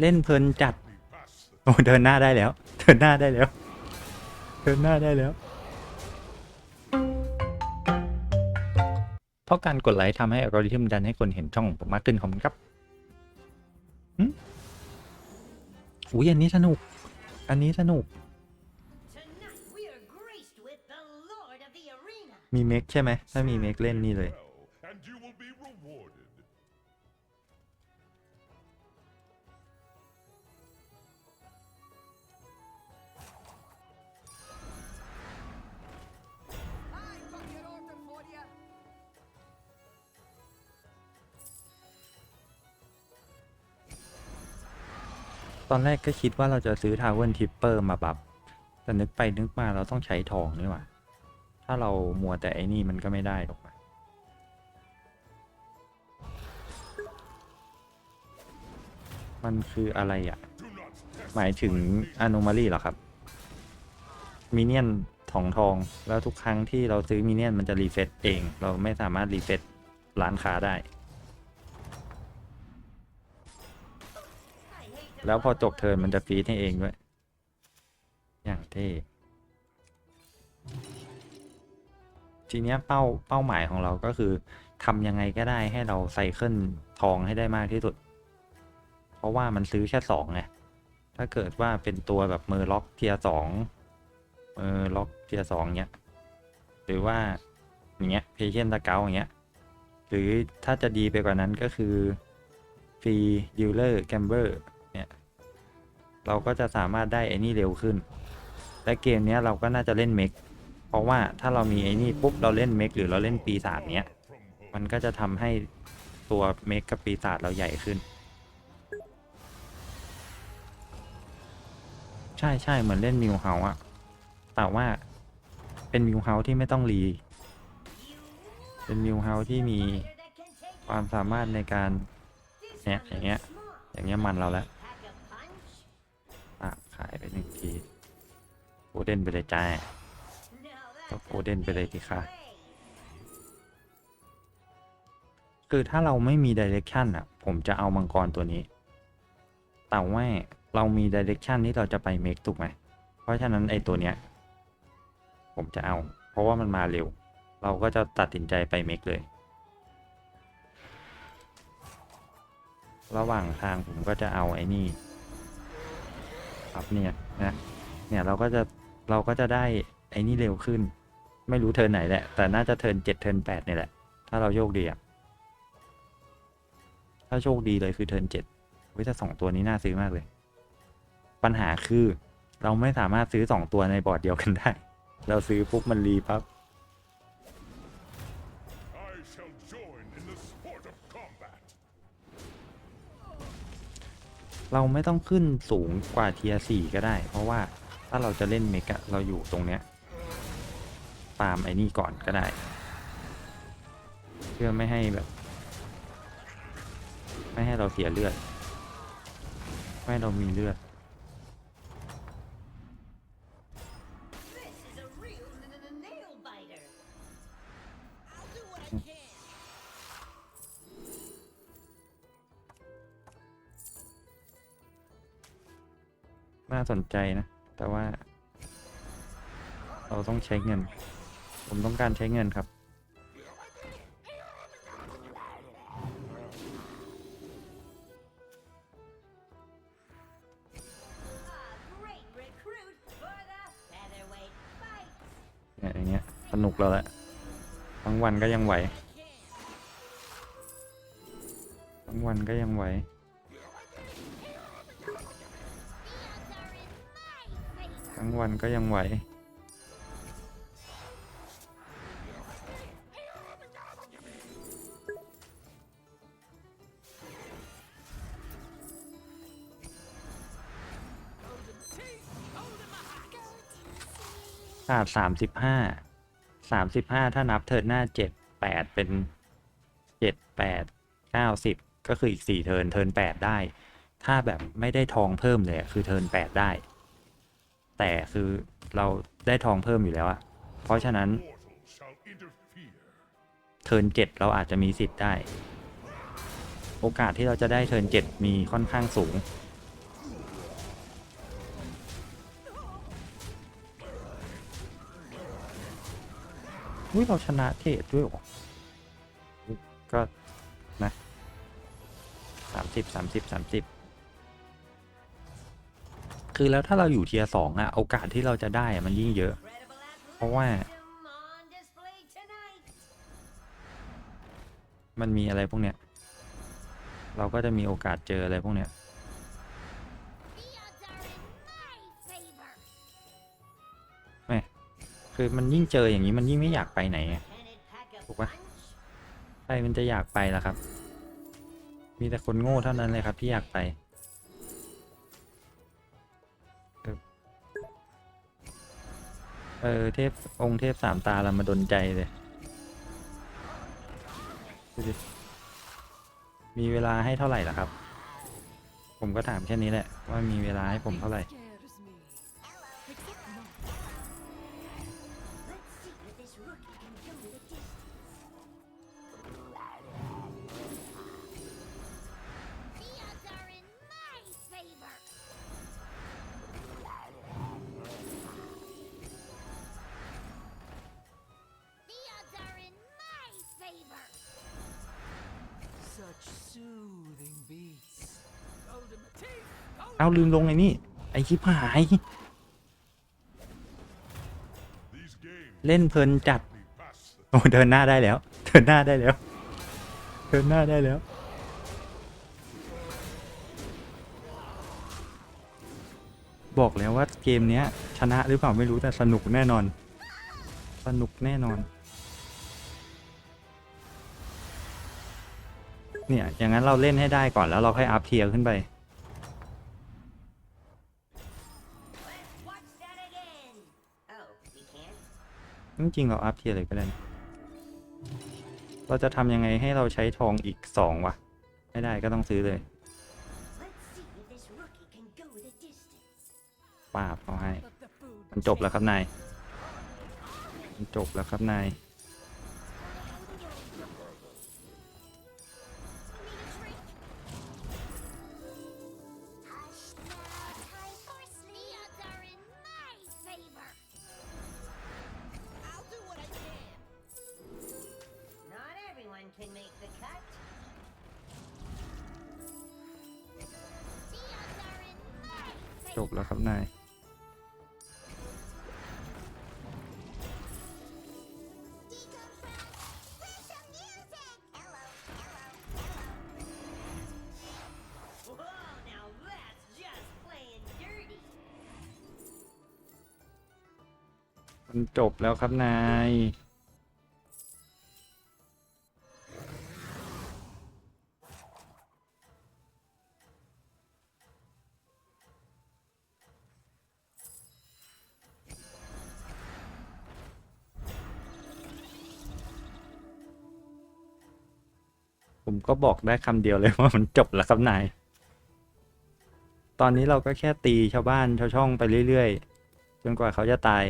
เล่นเพลินจัด โอ้เดินหน้าได้แล้ว เดินหน้าได้แล้ว เดินหน้าได้แล้ว เพราะการกดไลค์ทำให้อัลกอริทึมดันให้คนเห็นช่องของผมมากขึ้นขอบคุณครับหึอุ้ยอันนี้สนุก อันนี้สนุก Tonight we are graced with the Lord of the Arena. มีเมกใช่ไหม ถ้ามีเมกเล่นนี่เลย ตอนแรกก็คิดว่าเราจะซื้อทาวเว r ทิปเปอร์มาปรับแต่นึกไปนึกมาเราต้องใช้ทองนี่หว่า ถ้าเรามัวแต่ไอ้นี่มันก็ไม่ได้หรอกมันคืออะไรอะ หมายถึงอ n o m a l y เหรอครับ มิเนียนทองทอง แล้วทุกครั้งที่เราซื้อมิเนียนมันจะรีเฟซเอง เราไม่สามารถรีเฟซร้านค้าได้ แล้วพอจบเทิร์นมันจะฟีดให้เองด้วย อย่างเท่ ทีเนี้ยเป้าเป้าหมายของเราก็คือทำยังไงก็ได้ให้เราไซเคิลทองให้ได้มากที่สุด เพราะว่ามันซื้อแค่สองไง ถ้าเกิดว่าเป็นตัวแบบมือล็อกเทียสองมือล็อกเทียสองเนี้ย หรือว่าอย่างเงี้ยเพเชนตะเกาอย่างเงี้ย หรือถ้าจะดีไปกว่านั้นก็คือฟรีดิลเลอร์แกมเบอร์ เราก็จะสามารถได้ไอ้นี่เร็วขึ้น และเกมนี้เราก็น่าจะเล่นเมกเพราะว่าถ้าเรามีไอ้นี่ปุ๊บเราเล่นเมกหรือเราเล่นปีศาจเนี้ยมันก็จะทำให้ตัวเมกกับปีศาจเราใหญ่ขึ้น ใช่ใช่เหมือนเล่นมิวเฮาอะแต่ว่าเป็นมิวเฮาที่ไม่ต้องรี เป็นมิวเฮาที่มีความสามารถในการ this Yeah, one looks yeah. small. อย่างเงี้ยมันเราแล้ว ขายไปหนึ่งทีโกเด้นไปเลยจ้าก็โกเด้นไปเลย big สิคะคือถ้าเราไม่มีดิเรกชันอะ ผมจะเอามังกรตัวนี้ แต่ว่าเรามีดิเรกชันที่เราจะไปเมกถูกไหม เพราะฉะนั้นไอตัวเนี้ย ผมจะเอา เพราะว่ามันมาเร็ว เราก็จะตัดสินใจไปเมกเลย ระหว่างทางผมก็จะเอาไอ้นี่ ครับเนี่ยนะเนี่ยเราก็จะเราก็จะได้ไอ้นี่เร็วขึ้น ไม่รู้เทินไหนแหละ แต่น่าจะเทินเจ็ดเทินแปดนี่แหละ ถ้าเราโชคดีอะถ้าโชคดีเลยคือเทินเจ็ดวิถ้าสองตัวนี้น่าซื้อมากเลย ปัญหาคือเราไม่สามารถซื้อสองตัวในบอร์ดเดียวกันได้ เราซื้อปุ๊บมันรีปั๊บ เราไม่ต้องขึ้นสูงกว่าเทียสี่ก็ได้ เพราะว่าถ้าเราจะเล่นเมกะเราอยู่ตรงเนี้ยตามไอ้นี่ก่อนก็ได้ เพื่อไม่ให้แบบ ไม่ให้เราเสียเลือด ไม่ให้เรามีเลือด น่าสนใจนะ แต่ว่า เราต้องใช้เงิน ผมต้องการใช้เงินครับ อย่างเงี้ย สนุกแล้วแหละ ทั้งวันก็ยังไหว ทั้งวันก็ยังไหว ทั้งวันก็ยังไหว ขาดสามสิบห้า สามสิบห้าถ้านับเทิร์นหน้าเจ็ดแปดเป็นเจ็ดแปดเก้าสิบก็คืออีกสี่เทิร์นเทิร์นแปดได้ ถ้าแบบไม่ได้ทองเพิ่มเลยคือเทิร์นแปดได้ แต่คือเราได้ทองเพิ่มอยู่แล้วอะเพราะฉะนั้น เทิร์นเจ็ดเราอาจจะมีสิทธิ์ได้ โอกาสที่เราจะได้เทิร์นเจ็ดมีค่อนข้างสูง อุ้ยเราชนะเทรดด้วยหรออุ๊ยก็นะสามสิบสามสิบสามสิบ คือแล้วถ้าเราอยู่เทียร์สองอะโอกาสที่เราจะได้อะมันยิ่งเยอะ เพราะว่า มันมีอะไรพวกเนี้ย เราก็จะมีโอกาสเจออะไรพวกเนี้ยแม่คือมันยิ่งเจออย่างนี้มันยิ่งไม่อยากไปไหนไง Can it pack a Ủa? punch? ใครมันจะอยากไปล่ะครับ มีแต่คนโง่เท่านั้นเลยครับที่อยากไป เออเทพองค์เทพสามตาเรามาดนใจเลยดูดิมีเวลาให้เท่าไหร่ล่ะครับ ผมก็ถามแค่นี้แหละว่ามีเวลาให้ผมเท่าไหร่ เอาลืมลงไอ้นี่ ไอ้ชิบหาย เล่นเพลินจัด โอ้เดินหน้าได้แล้ว เดินหน้าได้แล้ว เดินหน้าได้แล้ว บอกแล้วว่าเกมเนี้ย ชนะหรือเปล่าไม่รู้แต่สนุกแน่นอน สนุกแน่นอน เนี่ย อย่างนั้นเราเล่นให้ได้ก่อนแล้วเราค่อยอัพเทียร์ขึ้นไป จริงๆเราอัพเทียร์เลยก็ได้นะเราจะทำยังไงให้เราใช้ทองอีกสองวะ ไม่ได้ก็ต้องซื้อเลยปาบเขาให้ มันจบแล้วครับนาย มันจบแล้วครับนาย จบแล้วครับนายมันจบแล้วครับนาย ก็บอกได้คำเดียวเลยว่ามันจบแล้วครับนาย ตอนนี้เราก็แค่ตีชาวบ้านชาวช่องไปเรื่อยๆ จนกว่าเขาจะตาย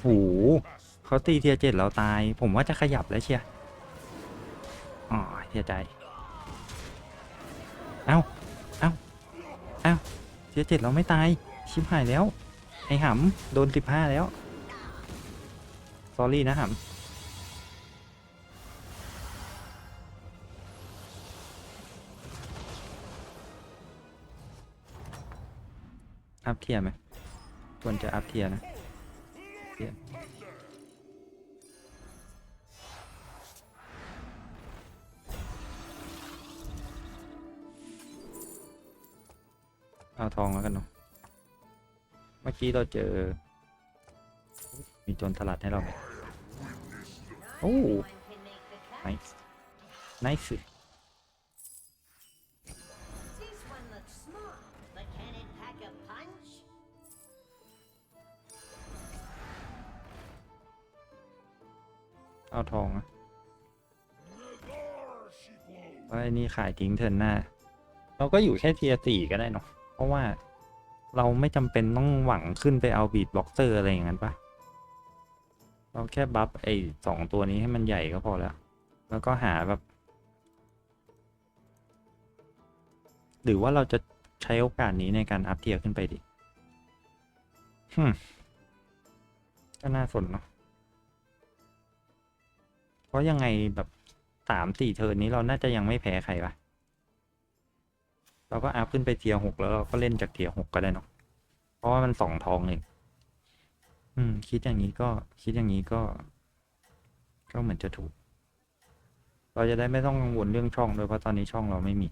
โห เขาตีเทียเจ็ดเราตาย ผมว่าจะขยับแล้วเชียร์อ๋อเสียใจ เอ้า เอ้า เอ้า เทียเจ็ดเราไม่ตาย ชิบหายแล้ว ไอ้หำโดนสิบห้าแล้ว สอรี่นะหำอัพเทียร์ไหมควรจะอัพเทียร์นะเทียร์เอาทองแล้วกันเนาะ เมื่อกี้เราเจอ โจรสลัดให้เราไหม Not Ooh. everyone can make the cut. ไนส์ไนส์เอาทองอะไอ้นี่ขายทิ้งเทินหน้า เราก็อยู่แค่เทียสี่ก็ได้เนาะเพราะว่าเราไม่จำเป็นต้องหวังขึ้นไปเอาบีดบ็อกเซอร์อะไรอย่างนั้นปะ เราแค่บัฟไอ้สองตัวนี้ให้มันใหญ่ก็พอแล้ว แล้วก็หาแบบ หรือว่าเราจะใช้โอกาสนี้ในการอัพเทียร์ขึ้นไปดิฮึก็น่าสนเนาะ เพราะยังไงแบบสามสี่เทิร์นนี้เราน่าจะยังไม่แพ้ใครปะเราก็อัพขึ้นไปเทียร์หกแล้วเราก็เล่นจากเทียร์หกก็ได้เนาะ เพราะว่ามันสองทองเอง อืม คิดอย่างนี้ก็คิดอย่างนี้ก็ ก็เหมือนจะถูก เราจะได้ไม่ต้องกังวลเรื่องช่องด้วยเพราะตอนนี้ช่องเราไม่มี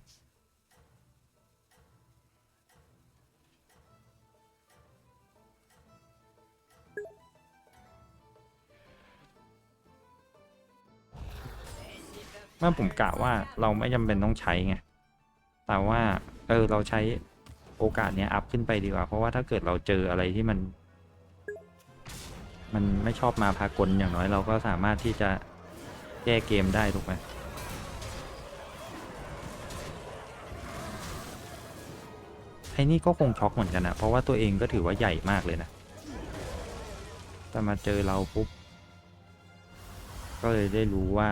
เมื่อผมกะว่าเราไม่จำเป็นต้องใช้ไง แต่ว่า เออ เราใช้โอกาสเนี้ยอัพขึ้นไปดีกว่า เพราะว่าถ้าเกิดเราเจออะไรที่มัน มันไม่ชอบมาพากลอย่างน้อยเราก็สามารถที่จะแก้เกมได้ถูกไหมไอ้นี่ก็คงช็อกเหมือนกันนะเพราะว่าตัวเองก็ถือว่าใหญ่มากเลยนะ แต่มาเจอเราปุ๊บ ก็เลยได้รู้ว่า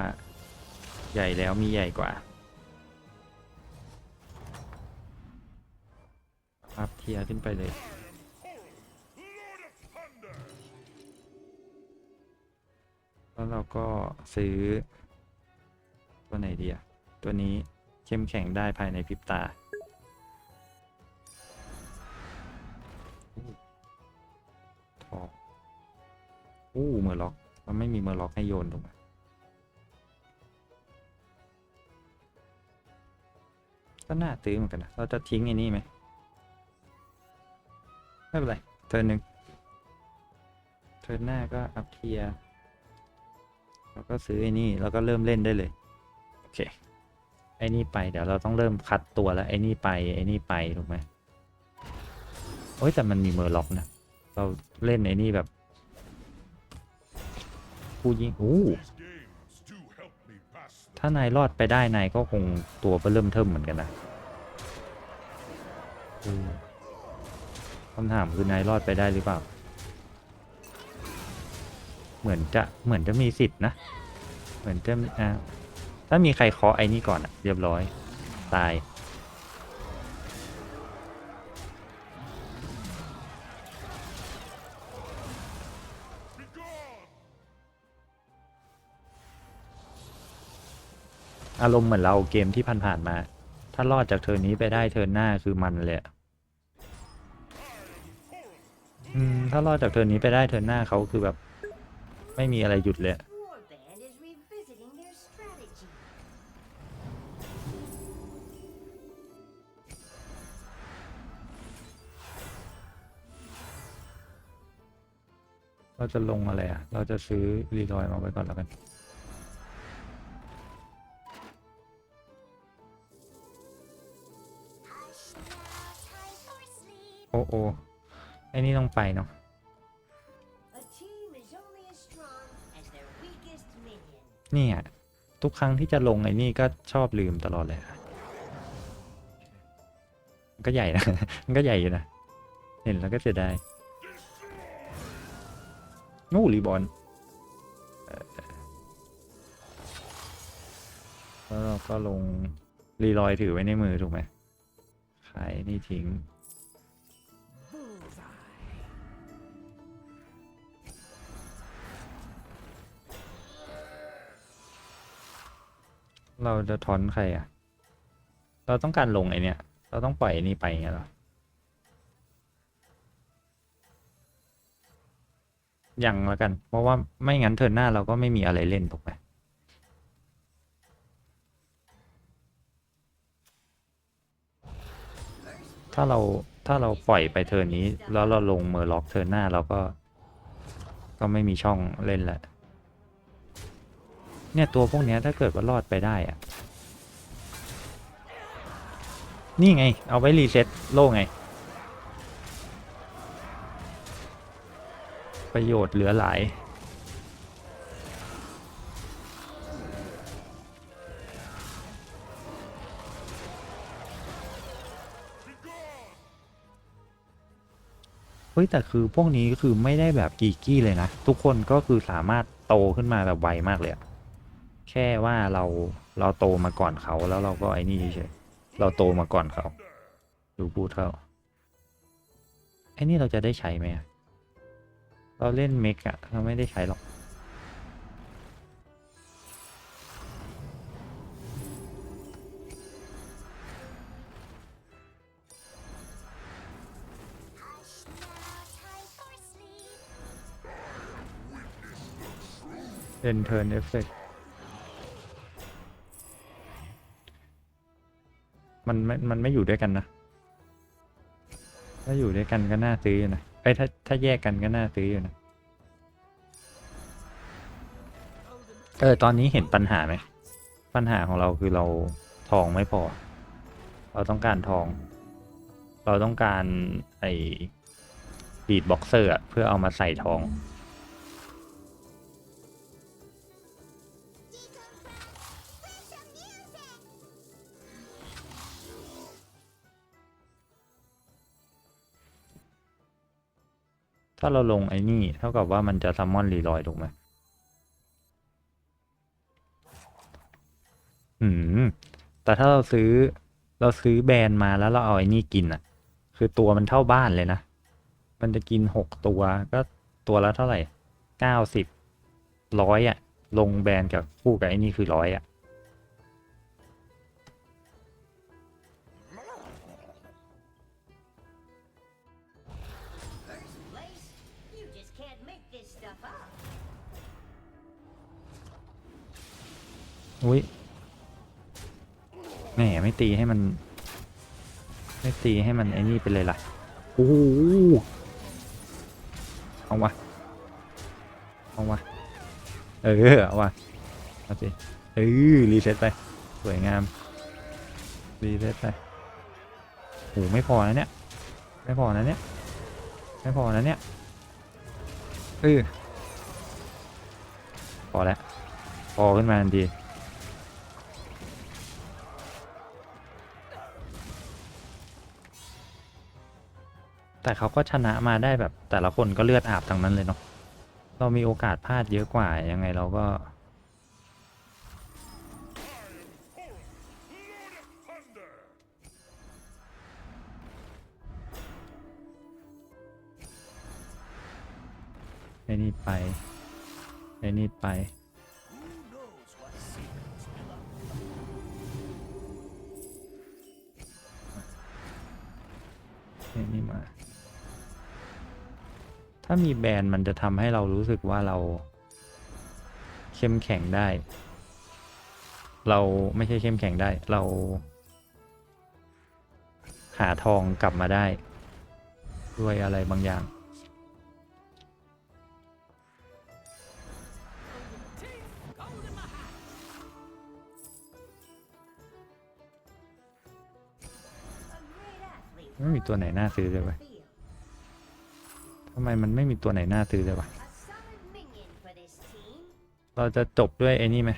ใหญ่แล้วมีใหญ่กว่าอัพเทียขึ้นไปเลย เราก็ซื้อ ตัวไหนดีอะตัวนี้เข้มแข็งได้ภายในพริบตาอู้ทองอู้เมอร์ล็อก มันไม่มีเมอร์ล็อกให้โยนถูกไหมก็น่าซื้อเหมือนกันนะ เราจะทิ้งไอ้นี่ไหม ไม่เป็นไรเทินหนึ่งเทินหน้าก็อัพเทียร์ แล้วก็ซื้อไอ้นี่แล้วก็เริ่มเล่นได้เลย โอเค ไอ้นี่ไปเดี๋ยวเราต้องเริ่มคัดตัวแล้วไอ้นี่ไปไอ้นี่ไปถูกไหมโอ้ยแต่มันมีเมอร์ล็อกนะ เราเล่นไอ้นี่แบบผู้ยิงอู้ These games do help me pass the ถ้านายรอดไปได้นายก็คงตัวเริ่มเทิมเหมือนกันนะคำถามคือนายรอดไปได้หรือเปล่า เหมือนจะเหมือนจะมีสิทธิ์นะ เหมือนจะอ่าถ้ามีใครเคาะไอ้นี่ก่อนอะเรียบร้อย ตาย อารมณ์เหมือนเราเกมที่ผ่านๆมา ถ้ารอดจากเทิร์นนี้ไปได้เทิร์นหน้าคือมันเลยอืมถ้ารอดจากเทิร์นนี้ไปได้เทิร์นหน้าเขาคือแบบ ไม่มีอะไรหยุดเลยเราจะลงอะไรอะ เราจะซื้อรีลอยมาไว้ก่อนแล้วกัน โอ้โอไอ้นี่ต้องไปเนาะ เนี่ยทุกครั้งที่จะลงไอ้นี่ก็ชอบลืมตลอดเลยอะมันก็ใหญ่นะ มันก็ใหญ่อยู่นะ เห็นแล้วก็เสียดายนู่รีบอลแล้วเราก็ลงรีลอยถือไว้ในมือถูกไหมขายนี่ทิ้ง เราจะทอนใครอะ เราต้องการลงไอเนี่ย เราต้องปล่อยไอนี่ไปอย่างเงี้ยหรอ ยังแล้วกัน เพราะว่าไม่งั้นเทิร์นหน้าเราก็ไม่มีอะไรเล่นถูกไหมถ้าเราถ้าเราปล่อยไปเทิร์นนี้ แล้วเราลงเมอร์ล็อกเทิร์นหน้าเราก็ ก็ไม่มีช่องเล่นแหล้ว เนี่ยตัวพวกเนี้ยถ้าเกิดว่ารอดไปได้อะนี่ไง เอาไว้รีเซ็ตโล่ไง ประโยชน์เหลือหลาย เฮ้ยฮ้ยแต่คือพวกนี้ก็คือไม่ได้แบบกีกี้เลยนะ ทุกคนก็คือสามารถโตขึ้นมาแบบไวมากเลยอะ แค่ว่าเราเราโตมาก่อนเขาแล้วเราก็ไอ้นี่เฉยเราโตมาก่อนเขา ดูพูดเขาไอ้นี่เราจะได้ใช้ไหมเราเล่นเมกอะเราไม่ได้ใช้หรอกเล่นเทิร์นเอฟเฟก มันไม่มันไม่อยู่ด้วยกันนะ ถ้าอยู่ด้วยกันก็น่าซื้ออยู่นะไอ้ยถ้าถ้าแยกกันก็น่าซื้ออยู่นะ เออ ตอนนี้เห็นปัญหาไหม ปัญหาของเราคือเราทองไม่พอ เราต้องการทอง เราต้องการไอ้บีดบ็อกเซอร์เพื่อเอามาใส่ทอง ถ้าเราลงไอ้นี่ เท่ากับว่ามันจะซัมมอนรีลอยถูกไหมอืม แต่ถ้าเราซื้อเราซื้อแบรนด์มาแล้วเราเอาไอ้นี่กินอะ คือตัวมันเท่าบ้านเลยนะ มันจะกินหกตัวก็ตัวละเท่าไหร่เก้าสิบร้อยอะ ลงแบรนด์กับคู่กับไอ้นี่คือร้อยอะ อุ้ยแหมไม่ตีให้มัน ไม่ตีให้มันไอ้นี่ไปเลยล่ะโอ้โหเอาวะเอาวะเออเอาวะเอาสิเออรีเซ็ตไปสวยงามรีเซ็ตไปโอ้ไม่พอนะเนี่ยไม่พอนะเนี่ยไม่พอนะเนี่ยเออพอแล้วพอขึ้นมาทันที แต่เขาก็ชนะมาได้แบบแต่ละคนก็เลือดอาบทั้งนั้นเลยเนาะเรามีโอกาสพลาดเยอะกว่ายังไงเราก็ ไอ้นี่ไป ไอ้นี่ไปไอ้นี่ม ถ้ามีแบรนด์มันจะทำให้เรารู้สึกว่าเรา เข้มแข็งได้ เราไม่ใช่เข้มแข็งได้ เรา หาทองกลับมาได้ ด้วยอะไรบางอย่าง ไม่มีตัวไหนน่าซื้อเลยวะ Field. ทำไมมันไม่มีตัวไหนน่าซื้อเลยวะ A solid minion for this team. เราจะจบด้วยไอ้นี่ไหม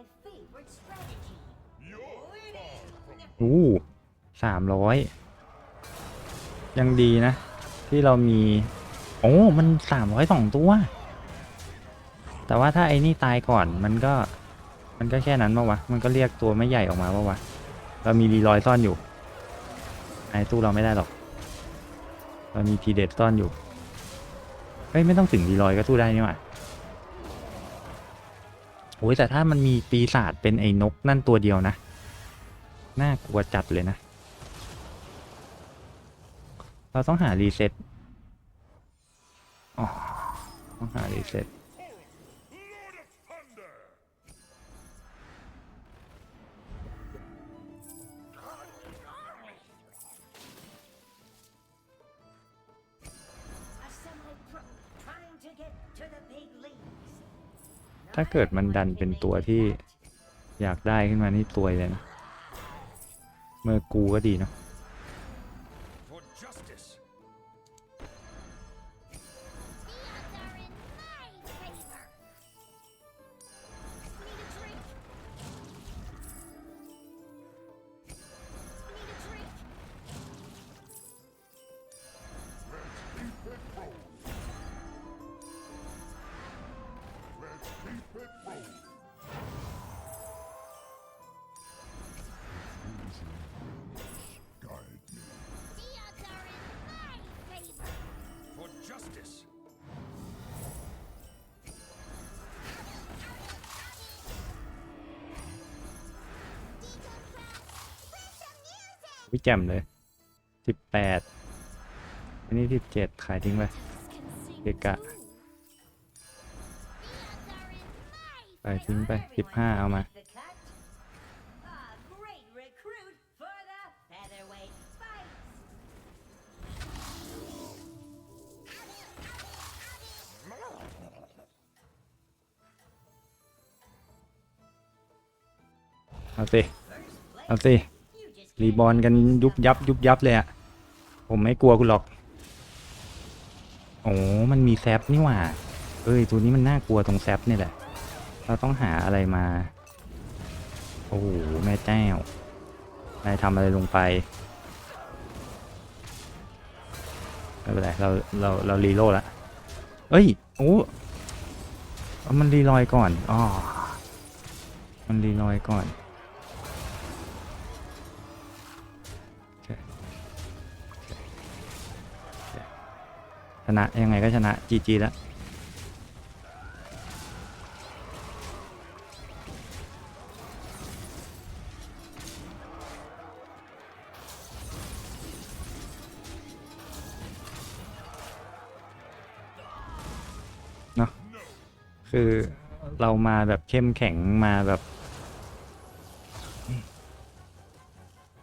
is using my favorite strategy. You're far from อู้สามร้อยยังดีนะ ที่เรามี โอ้ มันสามร้อยสองตัว แต่ว่าถ้าไอ้นี่ตายก่อนมันก็ มันก็แค่นั้นมาวะ มันก็เรียกตัวไม่ใหญ่ออกมาปะวะ เรามีรีลอยซ่อนอยู่ ไอ้ตู้เราไม่ได้หรอก เรามีทีเด็ดซ่อนอยู่เฮ้ย ไม่ต้องถึงรีลอยก็สู้ได้นี่หว่า โอ้ยแต่ถ้ามันมีปีศาจเป็นไอ้นกนั่นตัวเดียวนะ น่ากลัวจัดเลยนะ เราต้องหารีเซ็ตอ๋อต้องหารีเซ็ต ถ้าเกิดมันดันเป็นตัวที่อยากได้ขึ้นมานี่ตัวเลยนะ เมื่อกูก็ดีเนาะ วิแจมเลยสิบแปดอันนี้สิบเจ็ดขายทิ้งไปเกะกะไปทิ้งไปสิบห้าเอามาเอาสิเอาสิ รีบอลกันยุบยับยุบยับเลยอะผมไม่กลัวคุณหรอก โอ้มันมีแซปนี่หว่า เอ้ย ตัวนี้มันน่ากลัวตรงแซปนี่แหละ เราต้องหาอะไรมา โอ้โห แม่เจ้านายทำอะไรลงไป ไม่เป็นไร เรา เรา เรารีโลดละ เอ้ย โอ้เอามันรีลอยก่อน อ๋อ มันรีลอยก่อน ชนะยังไงก็ชนะจีจีแล้วเนอะคือเรามาแบบเข้มแข็งมาแบบ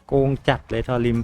โกงจัดเลยทอริม